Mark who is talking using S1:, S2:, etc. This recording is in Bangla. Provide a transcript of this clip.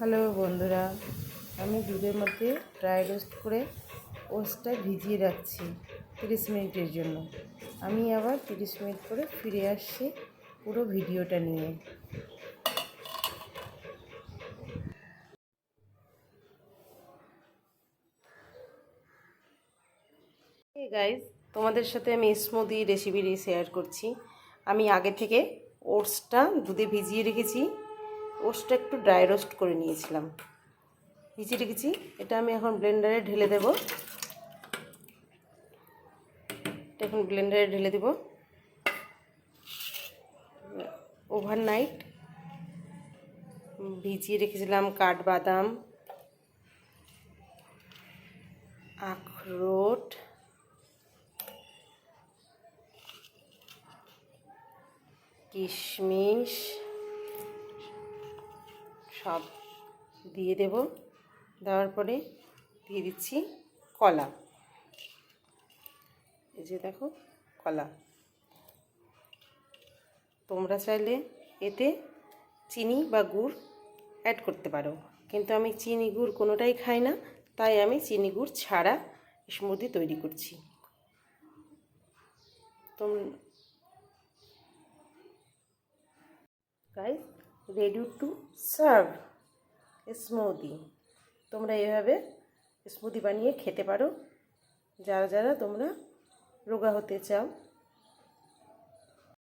S1: হ্যালো বন্ধুরা, আমি দুধের মধ্যে ড্রাই রোস্ট করে ওটসটা ভিজিয়ে রাখছি তিরিশ মিনিটের জন্য। আমি আবার তিরিশ মিনিট করে ফিরে আসছি পুরো ভিডিওটা নিয়ে। গাইজ তোমাদের সাথে আমি স্মুদি রেসিপি শেয়ার করছি। আমি আগে থেকে ওটসটা দুধে ভিজিয়ে রেখেছি। ওটসটা একটু ড্রাই রোস্ট করে নিয়েছিলাম। ভিজিয়ে রেখেছি এটা আমি এখন ব্লেন্ডারে ঢেলে দেব। এটা এখন ব্লেন্ডারে ঢেলে দেব। ওভারনাইট ভিজিয়ে রেখেছিলাম কাঠবাদাম, আখরোট, কিশমিশ সব দিয়ে দেব। দেওয়ার পরে দিয়ে দিচ্ছি কলা। এই যে দেখো, কলা। তোমরা চাইলে এতে চিনি বা গুড় অ্যাড করতে পারো। কিন্তু আমি চিনি গুড় কোনোটাই খাই না, তাই আমি চিনি গুড় ছাড়া স্মুদি তৈরি করছি। তোম guys ready to serve smoothie তোমরা এভাবে স্মুদি বানিয়ে খেতে পারো। যারা যারা তোমরা রোগা হতে চাও।